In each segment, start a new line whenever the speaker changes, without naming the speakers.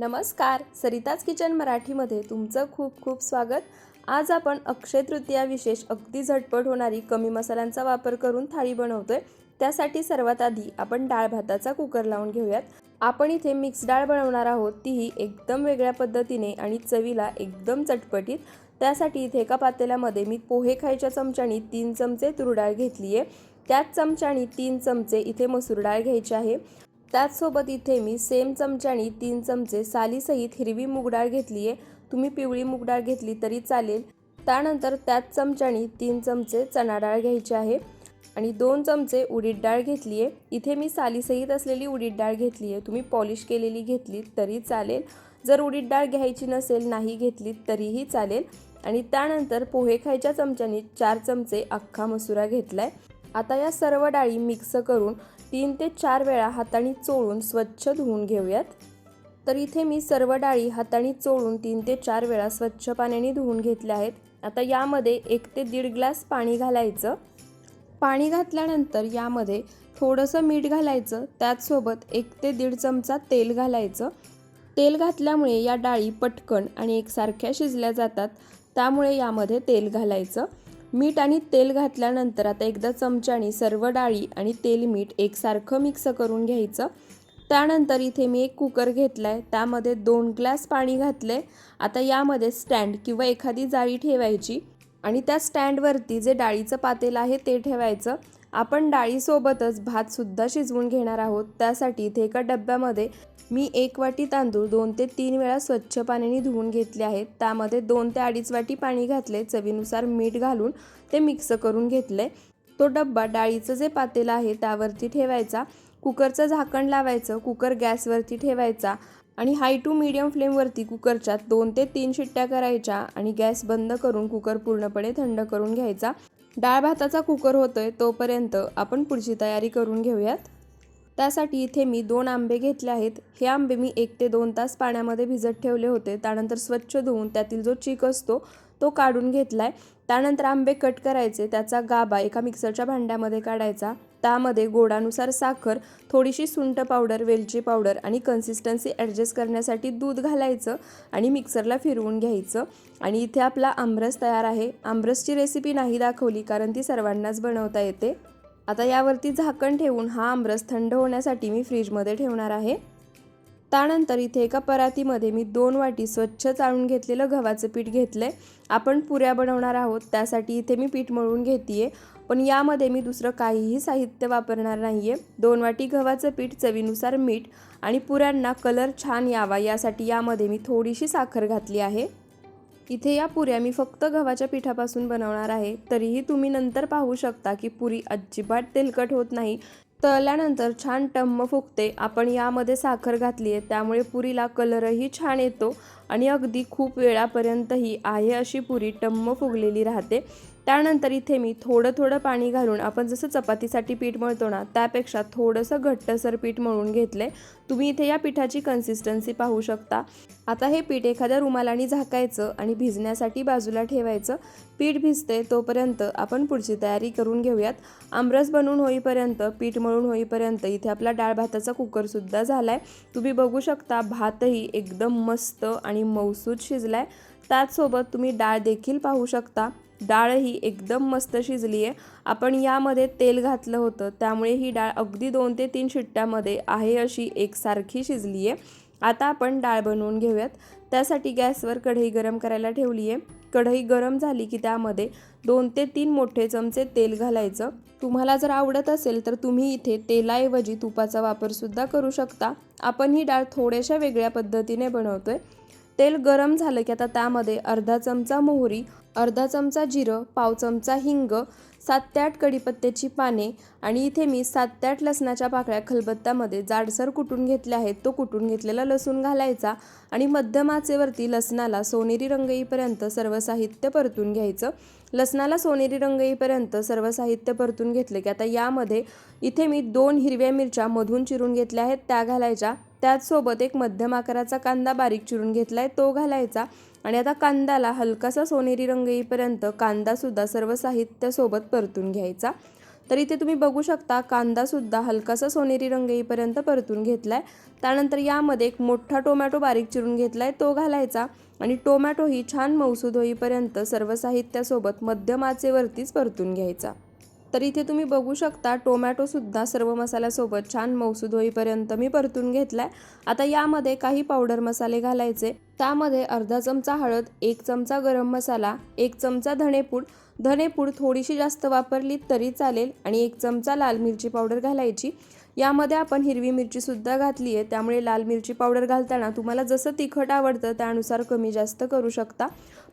नमस्कार सरिताज किचन मराठीमध्ये तुमचं खूप खूप स्वागत. आज आपण अक्षय तृतीया विशेष अगदी झटपट होणारी कमी मसाल्यांचा वापर करून थाळी बनवतोय. त्यासाठी सर्वात आधी आपण डाळ भाताचा कुकर लावून घेऊयात. आपण इथे मिक्स डाळ बनवणार आहोत. तीही एकदम वेगळ्या पद्धतीने आणि चवीला एकदम चटपटीत. त्यासाठी इथे एका पातेल्यामध्ये मी पोहे खायच्या चमच्यानी तीन चमचे तूर डाळ घेतली आहे त्याच चमच्यानी तीन चमचे इथे मसूर डाळ घ्यायची आहे. त्याचसोबत इथे मी सेम चमच्यानी तीन चमचे सालीसहित हिरवी मुगडाळ घेतली आहे. तुम्ही पिवळी मुगडाळ घेतली तरी चालेल. त्यानंतर त्याच चमच्यानी तीन चमचे चणा डाळ घ्यायची आहे. आणि दोन चमचे उडीद डाळ घेतली आहे. इथे मी सालीसहित असलेली उडीद डाळ घेतली आहे. तुम्ही पॉलिश केलेली घेतली तरी चालेल. जर उडीद डाळ घ्यायची नसेल नाही घेतली तरीही चालेल. आणि त्यानंतर पोहे खायच्या चमच्यानी चार चमचे अख्खा मसुरा घेतला आहे आता या सर्व डाळी मिक्स करून तीन ते चार वेळा हाताने चोळून स्वच्छ धुवून घेऊयात. तर इथे मी सर्व डाळी हाताने चोळून तीन ते चार वेळा स्वच्छ पाण्याने धुवून घेतल्या आहेत. आता यामध्ये एक ते दीड ग्लास पाणी घालायचं. पाणी घातल्यानंतर यामध्ये थोडंसं मीठ घालायचं. त्याचसोबत एक ते दीड चमचा तेल घालायचं. तेल घातल्यामुळे या डाळी पटकन आणि एकसारख्या शिजल्या जातात. त्यामुळे यामध्ये तेल घालायचं. मीठ आणि तेल घातल्यानंतर आता एकदा चमच्याने सर्व डाळी आणि तेल मीठ एकसारखं मिक्स करून घ्यायचं. त्यानंतर इथे मी एक कुकर घेतला आहे त्यामध्ये दोन ग्लास पाणी घातले आता यामध्ये स्टँड किंवा एखादी जाळी ठेवायची आणि त्या स्टँडवरती जे डाळीचं पातेल आहे ते ठेवायचं. आपण डाळीसोबतच भातसुद्धा शिजवून घेणार आहोत. त्यासाठी इथे एका डब्यामध्ये मी एक वाटी तांदूळ दोन ते तीन वेळा स्वच्छ पाण्याने धुवून घेतले आहेत. त्यामध्ये दोन ते अडीच वाटी पाणी घातले. चवीनुसार मीठ घालून ते मिक्स करून घेतले. तो डब्बा डाळीचं जे पातेलं आहे त्यावरती ठेवायचा. कुकरचं झाकण लावायचं. कुकर गॅसवरती ठेवायचा. आणि हाय टू मीडियम फ्लेमवरती कुकरच्या दोन ते तीन शिट्ट्या करायच्या आणि गॅस बंद करून कुकर पूर्णपणे थंड करून घ्यायचा. डाळ भाताचा कुकर होतोय तोपर्यंत आपण पुढची तयारी करून घेऊयात. त्यासाठी इथे मी दोन आंबे घेतले आहेत. हे आंबे मी एक ते दोन तास पाण्यामध्ये भिजत ठेवले होते. त्यानंतर स्वच्छ धुवून त्यातील जो चीक असतो तो काढून घेतला आहे त्यानंतर आंबे कट करायचे. त्याचा गाबा एका मिक्सरच्या भांड्यामध्ये काढायचा. त्यामध्ये गोडानुसार साखर थोडीशी सुंठ पावडर वेलची पावडर आणि कन्सिस्टन्सी ॲडजस्ट करण्यासाठी दूध घालायचं आणि मिक्सरला फिरवून घ्यायचं. आणि इथे आपला आमरस तयार आहे. आमरसची रेसिपी नाही दाखवली कारण ती सर्वांनाच बनवता येते. आता यावरती झाकण ठेवून हा आमरस थंड होण्यासाठी मी फ्रीजमध्ये ठेवणार आहे. त्यानंतर इथे एका परातीमध्ये मी दोन वाटी स्वच्छ चाळून घेतलेलं गव्हाचं पीठ घेतलं आहे आपण पुऱ्या बनवणार आहोत त्यासाठी इथे मी पीठ मळून घेते पण यामध्ये मी दुसरं काहीही साहित्य वापरणार नाही आहे दोन वाटी गव्हाचं पीठ चवीनुसार मीठ आणि पुऱ्यांना कलर छान यावा यासाठी यामध्ये मी थोडीशी साखर घातली आहे. इथे या पुऱ्या मी फक्त गव्हाच्या पिठापासून बनवणार आहे. तरीही तुम्ही नंतर पाहू शकता की पुरी अजिबात तेलकट होत नाही. तळल्यानंतर छान टम्म फुगते. आपण यामध्ये साखर घातली आहे त्यामुळे पुरीला कलरही छान येतो आणि अगदी खूप वेळापर्यंतही आहे अशी पुरी टम्म फुगलेली राहते. त्यानंतर इथे मी थोडं थोडं पाणी घालून आपण जसं चपातीसाठी पीठ मळतो ना त्यापेक्षा थोडंसं घट्टसर पीठ मळून घेतले तुम्ही इथे या पिठाची कन्सिस्टन्सी पाहू शकता. आता हे पीठ एखाद्या रुमालाने झाकायचं आणि भिजण्यासाठी बाजूला ठेवायचं. पीठ भिजते तोपर्यंत आपण पुढची तयारी करून घेऊयात. आमरस बनवून होईपर्यंत पीठ मळून होईपर्यंत इथे आपला डाळ भाताचा कुकरसुद्धा झाला आहे तुम्ही बघू शकता भातही एकदम मस्त आणि मौसूद शिजला आहे त्याचसोबत तुम्ही डाळ देखील पाहू शकता. डाळ ही एकदम मस्त शिजली आहे आपण यामध्ये तेल घातलं होतं त्यामुळे ही डाळ अगदी दोन ते तीन शिट्ट्यामध्ये आहे अशी एकसारखी शिजली आहे आता आपण डाळ बनवून घेऊयात. त्यासाठी गॅसवर कढई गरम करायला ठेवली आहे कढई गरम झाली की त्यामध्ये दोन ते तीन मोठे चमचे तेल घालायचं. तुम्हाला जर आवडत असेल तर तुम्ही इथे तेलाऐवजी तुपाचा वापरसुद्धा करू शकता. आपण ही डाळ थोड्याशा वेगळ्या पद्धतीने बनवतोय. तेल गरम झालं की आता त्यामध्ये अर्धा चमचा मोहरी अर्धा चमचा जिरं पाव चमचा हिंग सात ते आठ कढीपत्त्याची पाने आणि इथे मी सात ते आठ लसणाच्या पाकळ्या खलबत्त्यामध्ये जाडसर कुटून घेतल्या आहेत. तो कुटून घेतलेला लसूण घालायचा आणि मध्यम आचेवरती लसणाला सोनेरी रंग येईपर्यंत सर्व साहित्य परतून घ्यायचं. लसणाला सोनेरी रंग येईपर्यंत सर्व साहित्य परतून घेतले की आता यामध्ये इथे मी दोन हिरव्या मिरच्या मधून चिरून घेतल्या आहेत. त्या घालायच्या. त्याचसोबत एक मध्यम आकाराचा कांदा बारीक चिरून घेतला आहे तो घालायचा. आणि आता कांद्याला हलकासा सोनेरी रंग येईपर्यंत कांदासुद्धा सर्व साहित्यासोबत परतून घ्यायचा. तर इथे तुम्ही बघू शकता कांदासुद्धा हलकासा सोनेरी रंग येईपर्यंत परतून घेतला आहे त्यानंतर यामध्ये एक मोठा टोमॅटो बारीक चिरून घेतला आहे तो घालायचा. आणि टोमॅटो ही छान मौसूद होईपर्यंत सर्व साहित्यासोबत मध्यम आचेवरतीच परतून घ्यायचा. तर इथे तुम्ही बघू शकता टोमॅटोसुद्धा सर्व मसाल्यासोबत छान मौसूद होईपर्यंत मी परतून घेतलाय. आता यामध्ये काही पावडर मसाले घालायचे. त्यामध्ये अर्धा चमचा हळद एक चमचा गरम मसाला एक चमचा धणेपूड. धणेपूड थोडीशी जास्त वापरली तरी चालेल आणि एक चमचा लाल मिरची पावडर घालायची. यामध्ये आपण हिरवी मिरचीसुद्धा घातली आहे. त्यामुळे लाल मिरची पावडर घालताना तुम्हाला जसं तिखट आवडतं त्यानुसार कमी जास्त करू शकता.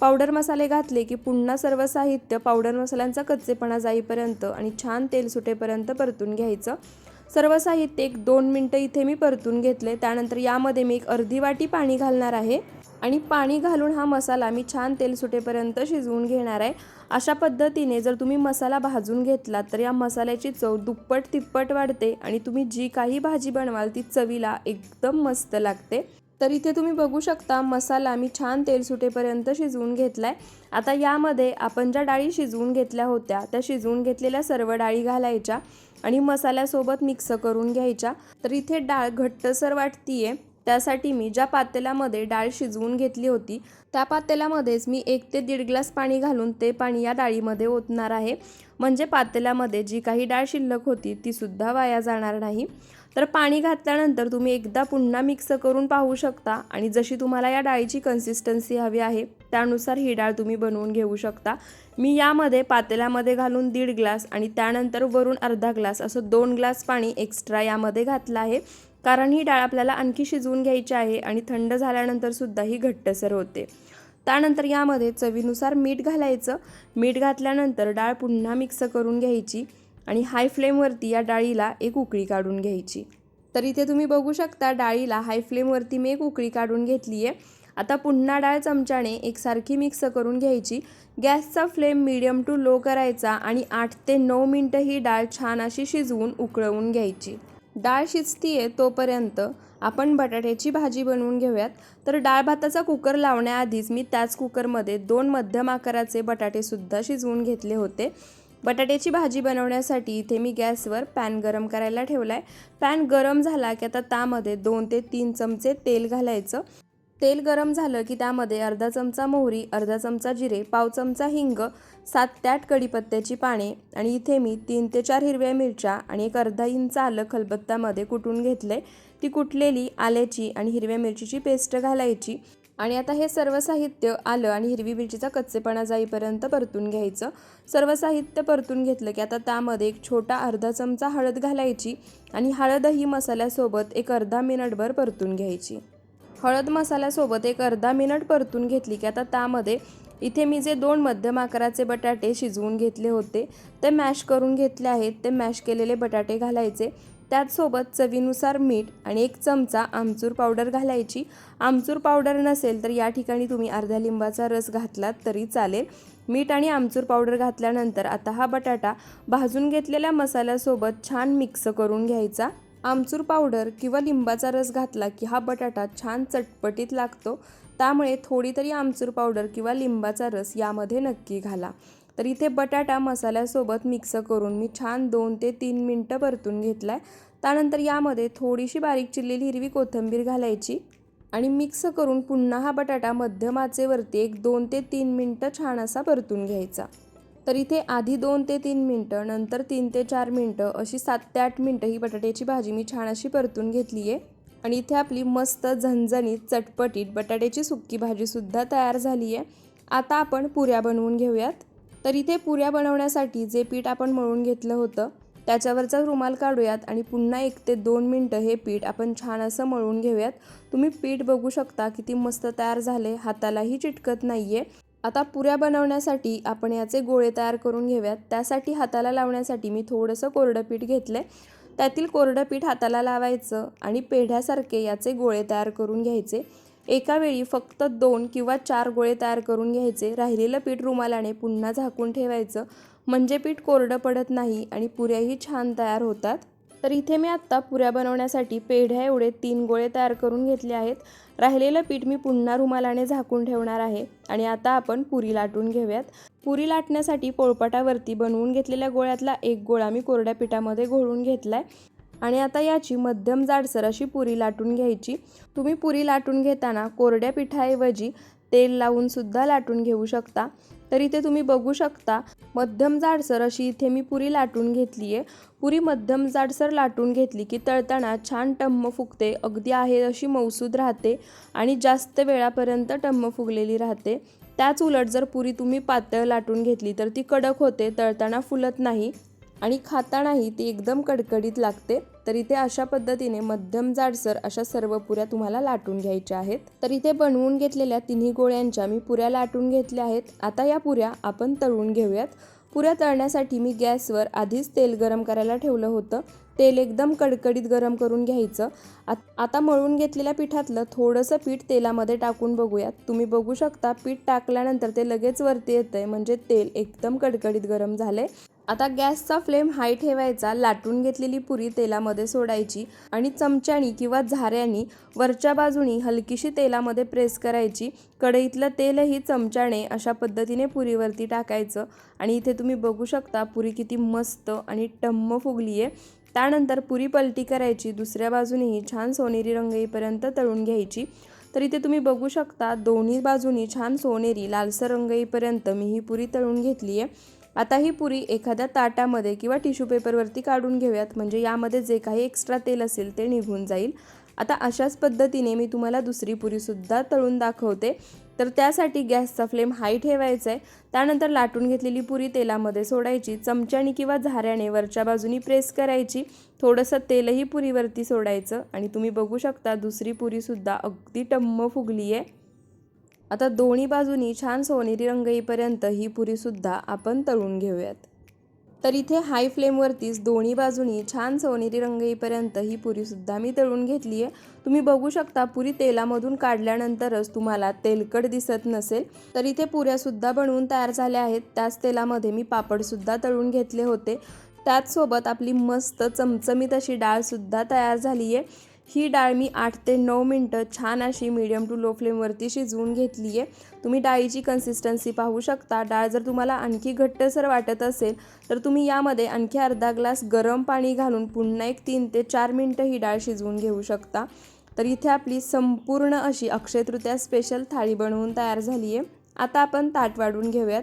पावडर मसाले घातले की पुन्हा सर्व साहित्य पावडर मसाल्यांचा कच्चेपणा जाईपर्यंत आणि छान तेल सुटेपर्यंत परतून घ्यायचं. सर्व साहित्य एक दोन मिनटं इथे मी परतून घेतले. त्यानंतर यामध्ये मी एक अर्धी वाटी पाणी घालणार आहे. आणि पाणी घालून हा मसाला मी छान तेल सुटेपर्यंत शिजवून घेणार आहे. अशा पद्धतीने जर तुम्ही मसाला भाजून घेतला तर या मसाल्याची चव दुप्पट तिप्पट वाढते आणि तुम्ही जी काही भाजी बनवाल ती चवीला एकदम मस्त लागते. तर इथे तुम्ही बघू शकता मसाला मी छान तेल सुटेपर्यंत शिजवून आहे आता यामध्ये आपण ज्या डाळी शिजवून घेतल्या होत्या त्या शिजवून घेतलेल्या सर्व डाळी घालायच्या. आणि मसाल्यासोबत मिक्स करून घ्यायच्या. तर इथे डाळ घट्टसर वाटतीये. त्यासाठी मी ज्या पातेल्यामध्ये डाळ शिजवून घेतली होती त्या पातेल्यामध्येच मी एक ते दीड ग्लास पाणी घालून ते पाणी या डाळीमध्ये ओतणार आहे. म्हणजे पातेल्यामध्ये जी काही डाळ शिल्लक होती ती सुद्धा वाया जाणार नाही. तर पाणी घातल्यानंतर तुम्ही एकदा पुन्हा मिक्स करून पाहू शकता आणि जशी तुम्हाला या डाळीची कन्सिस्टन्सी हवी आहे त्यानुसार ही डाळ तुम्ही बनवून घेऊ शकता. मी यामध्ये पातेल्यामध्ये घालून दीड ग्लास आणि त्यानंतर वरून अर्धा ग्लास असं दोन ग्लास पाणी एक्स्ट्रा यामध्ये घातलं आहे. कारण ही डाळ आपल्याला आणखी शिजवून घ्यायची आहे आणि थंड झाल्यानंतर सुद्धा ही घट्टसर होते. त्यानंतर यामध्ये चवीनुसार मीठ घालायचं. मीठ घातल्यानंतर डाळ पुन्हा मिक्स करून घ्यायची. आणि हाय फ्लेमवरती या डाळीला एक उकळी काढून घ्यायची. तर इथे तुम्ही बघू शकता डाळीला हाय फ्लेमवरती मी एक उकळी काढून घेतली आहे आता पुन्हा डाळ चमच्याने एकसारखी मिक्स करून घ्यायची. गॅसचा फ्लेम मिडियम टू लो करायचा आणि आठ ते नऊ मिनटं ही डाळ छान अशी शिजवून उकळवून घ्यायची. डाळ शिजतीये तोपर्यंत आपण बटाट्याची भाजी बनवून घेऊयात. तर डाळ भाताचा कुकर लावण्याआधीच मी त्याच कुकरमध्ये दोन मध्यम आकाराचे बटाटेसुद्धा शिजवून घेतले होते. बटाट्याची भाजी बनवण्यासाठी इथे मी गॅसवर पॅन गरम करायला ठेवला आहे पॅन गरम झाला की आता त्यामध्ये दोन ते तीन चमचे तेल घालायचं. तेल गरम झालं की त्यामध्ये अर्धा चमचा मोहरी अर्धा चमचा जिरे पाव चमचा हिंग सात ते आठ कढीपत्त्याची पाने आणि इथे मी तीन ते चार हिरव्या मिरच्या आणि एक अर्धा इंच आलं खलबत्त्यामध्ये कुटून घेतले ती कुटलेली आल्याची आणि हिरव्या मिरचीची पेस्ट घालायची. आणि आता हे सर्व साहित्य आलं आणि हिरवी मिरचीचा कच्चेपणा जाईपर्यंत परतून घ्यायचं. सर्व साहित्य परतून घेतलं की आता त्यामध्ये एक छोटा अर्धा चमचा हळद घालायची आणि हळदही मसाल्यासोबत एक अर्धा मिनिटभर परतून घ्यायची. हळद मसाल्यासोबत एक अर्धा मिनिट परतून घेतली की आता त्यामध्ये इथे मी जे दोन मध्यम आकाराचे बटाटे शिजवून घेतले होते ते मॅश करून घेतले आहेत. ते मॅश केलेले बटाटे घालायचे. त्याचसोबत चवीनुसार मीठ आणि एक चमचा आमचूर पावडर घालायची. आमचूर पावडर नसेल तर या ठिकाणी तुम्ही अर्ध्या लिंबाचा रस घातलात तरी चालेल. मीठ आणि आमचूर पावडर घातल्यानंतर आता हा बटाटा भाजून घेतलेल्या मसाल्यासोबत छान मिक्स करून घ्यायचा. आमचूर पावडर किंवा लिंबाचा रस घातला की हा बटाटा छान चटपटीत लागतो. त्यामुळे थोडी तरी आमचूर पावडर किंवा लिंबाचा रस यामध्ये नक्की घाला. तर इथे बटाटा मसाल्यासोबत मिक्स करून मी छान दोन ते तीन मिनटं परतून घेतला आहे त्यानंतर यामध्ये थोडीशी बारीक चिरलेली हिरवी कोथिंबीर घालायची आणि मिक्स करून पुन्हा हा बटाटा मध्यम आचेवरती एक दोन ते तीन मिनटं छान असा परतून घ्यायचा. तर इथे आधी दोन ते तीन मिनटं नंतर तीन ते चार मिनटं अशी सात ते आठ मिनटं ही बटाट्याची भाजी मी छान अशी परतून घेतली आहे आणि इथे आपली मस्त झणझणीत चटपटीत बटाट्याची सुक्की भाजीसुद्धा तयार झाली आहे आता आपण पुऱ्या बनवून घेऊयात. तर इथे पुऱ्या बनवण्यासाठी जे पीठ आपण मळून घेतलं होतं त्याच्यावरचा रुमाल काढूयात आणि पुन्हा एक ते दोन मिनटं हे पीठ आपण छान असं मळून घेऊयात. तुम्ही पीठ बघू शकता किती मस्त तयार झाले हातालाही चिटकत नाही आहे आता पुऱ्या बनवण्यासाठी आपण याचे गोळे तयार करून घेऊयात. त्यासाठी हाताला लावण्यासाठी मी थोडंसं कोरडं पीठ घेतलं आहे त्यातील कोरडं पीठ हाताला लावायचं आणि पेढ्यासारखे याचे गोळे तयार करून घ्यायचे. एका वेळी फक्त दोन किंवा चार गोळे तयार करून घ्यायचे राहिलेलं पीठ रुमालाने पुन्हा झाकून ठेवायचं. म्हणजे पीठ कोरडं पडत नाही आणि पुऱ्याही छान तयार होतात. तर इथे मी आत्ता पुऱ्या बनवण्यासाठी पेढ्या एवढे तीन गोळे तयार करून घेतले आहेत. राहिलेलं पीठ मी पुन्हा रुमालाने झाकून ठेवणार आहे आणि आता आपण पुरी लाटून घेऊयात. पुरी लाटण्यासाठी पोळपाटावरती बनवून घेतलेल्या गोळ्यातला एक गोळा मी कोरड्या पिठामध्ये घोळून घेतला आहे आणि आता याची मध्यम जाडसर अशी पुरी लाटून घ्यायची. तुम्ही पुरी लाटून घेताना कोरड्या पिठाऐवजी तेल लावून सुद्धा लाटून घेऊ शकता. तर इथे तुम्ही बघू शकता मध्यम जाडसर अशी इथे मी पुरी लाटून घेतली आहे पुरी मध्यम जाडसर लाटून घेतली की तळताना छान टम्म फुगते अगदी आहे अशी मौसूद राहते आणि जास्त वेळापर्यंत टम्म फुगलेली राहते. त्याच उलट जर पुरी तुम्ही पातळ लाटून घेतली तर ती कडक होते तळताना फुलत नाही. आणि खातानाही ती एकदम कडकडीत लागते. तर इथे अशा पद्धतीने मध्यम जाडसर अशा सर्व पुऱ्या तुम्हाला लाटून घ्यायच्या आहेत. तर इथे बनवून घेतलेल्या तिन्ही गोळ्यांच्या मी पुऱ्या लाटून घेतल्या आहेत. आता या पुऱ्या आपण तळून घेऊयात. पुऱ्या तळण्यासाठी मी गॅसवर आधीच तेल गरम करायला ठेवलं होतं. तेल एकदम कडकडीत गरम करून घ्यायचं. आत- आता मळून घेतलेल्या पिठातलं थोडंसं पीठ तेलामध्ये टाकून बघूयात. तुम्ही बघू शकता पीठ टाकल्यानंतर ते लगेच वरती येतं आहे म्हणजे तेल एकदम कडकडीत गरम झालंय. आता गॅसचा फ्लेम हाय ठेवायचा लाटून घेतलेली पुरी तेलामध्ये सोडायची आणि चमच्यानी किंवा झाऱ्यानी वरच्या बाजूनी हलकीशी तेलामध्ये प्रेस करायची. कढईतलं तेलही चमच्याने अशा पद्धतीने पुरीवरती टाकायचं आणि इथे तुम्ही बघू शकता पुरी किती मस्त आणि टम्म फुगली आहे त्यानंतर पुरी पलटी करायची दुसऱ्या बाजूनेही छान सोनेरी रंग येईपर्यंत तळून घ्यायची. तर इथे तुम्ही बघू शकता दोन्ही बाजूनी छान सोनेरी लालसर रंग येईपर्यंत मी ही पुरी तळून घेतली आहे आता ही पुरी एखाद्या ताटामध्ये किंवा टिश्यू पेपरवरती काढून घेऊयात. म्हणजे यामध्ये जे काही एक्स्ट्रा तेल असेल ते निघून जाईल. आता अशाच पद्धतीने मी तुम्हाला दुसरी पुरीसुद्धा तळून दाखवते. तर त्यासाठी गॅसचा फ्लेम हाय ठेवायचा आहे. त्यानंतर लाटून घेतलेली पुरी तेलामध्ये सोडायची. चमच्याने किंवा झाऱ्याने वरच्या बाजूनी प्रेस करायची. थोडंसं तेलही पुरीवरती सोडायचं. आणि तुम्ही बघू शकता दुसरी पुरीसुद्धा अगदी टम्म फुगली आहे आता दोन्ही बाजूनी छान सोनेरी रंग येईपर्यंत ही पुरीसुद्धा आपण तळून घेऊयात. तर इथे हाय फ्लेमवरतीच दोन्ही बाजूनी छान सोनेरी रंग येईपर्यंत ही पुरीसुद्धा मी तळून घेतली आहे. तुम्ही बघू शकता पुरी तेलामधून काढल्यानंतरच तुम्हाला तेलकट दिसत नसेल. तर इथे पुऱ्यासुद्धा बनवून तयार झाल्या आहेत. त्याच तेलामध्ये मी पापडसुद्धा तळून घेतले होते. त्याचसोबत आपली मस्त चमचमीत अशी डाळसुद्धा तयार झाली आहे. ही डाळ मी आठ ते नऊ मिनटं छान अशी मीडियम टू लो फ्लेमवरती शिजवून घेतली आहे. तुम्ही डाळीची कन्सिस्टन्सी पाहू शकता. डाळ जर तुम्हाला आणखी घट्टसर वाटत असेल तर तुम्ही यामध्ये आणखी अर्धा ग्लास गरम पाणी घालून पुन्हा एक तीन ते चार मिनटं ही डाळ शिजवून घेऊ शकता. तर इथे आपली संपूर्ण अशी अक्षयतृतीया स्पेशल थाळी बनवून तयार झाली आहे. आता आपण ताट वाढून घेऊयात.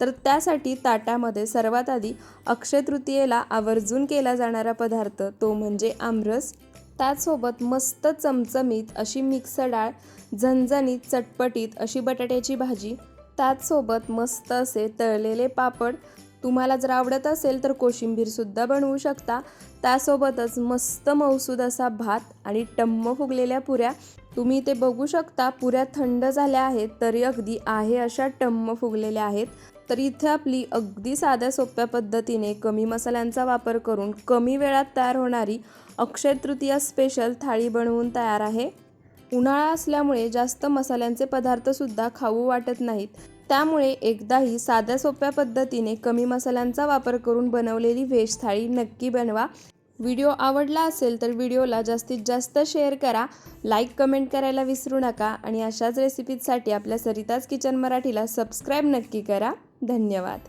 तर त्यासाठी ताटामध्ये सर्वात आधी अक्षय तृतीयेला आवर्जून केला जाणारा पदार्थ तो म्हणजे आमरस. त्याचसोबत मस्त चमचमीत अशी मिक्स डाळ झणझणीत चटपटीत अशी बटाट्याची भाजी त्याचसोबत मस्त असे तळलेले पापड. तुम्हाला जर आवडत असेल तर कोशिंबीरसुद्धा बनवू शकता. त्यासोबतच मस्त मौसूद असा भात आणि टम्म फुगलेल्या पुऱ्या. तुम्ही ते बघू शकता पुऱ्या थंड झाल्या आहेत तरी अगदी आहे अशा टम्म फुगलेल्या आहेत. तर इथे आपली अगदी साध्या सोप्या पद्धतीने कमी मसाल्यांचा वापर करून कमी वेळात तयार होणारी अक्षय तृतीया स्पेशल थाळी बनवून तयार आहे. उन्हाळा असल्यामुळे जास्त मसाल्यांचे पदार्थसुद्धा खाऊ वाटत नाहीत. त्यामुळे एकदाही साध्या सोप्या पद्धतीने कमी मसाल्यांचा वापर करून बनवलेली व्हेज थाळी नक्की बनवा. व्हिडिओ आवडला असेल तर व्हिडिओला जास्तीत जास्त शेअर करा. लाईक कमेंट करायला विसरू नका आणि अशाच रेसिपीजसाठी आपल्या सरिताज किचन मराठीला सबस्क्राईब नक्की करा. धन्यवाद.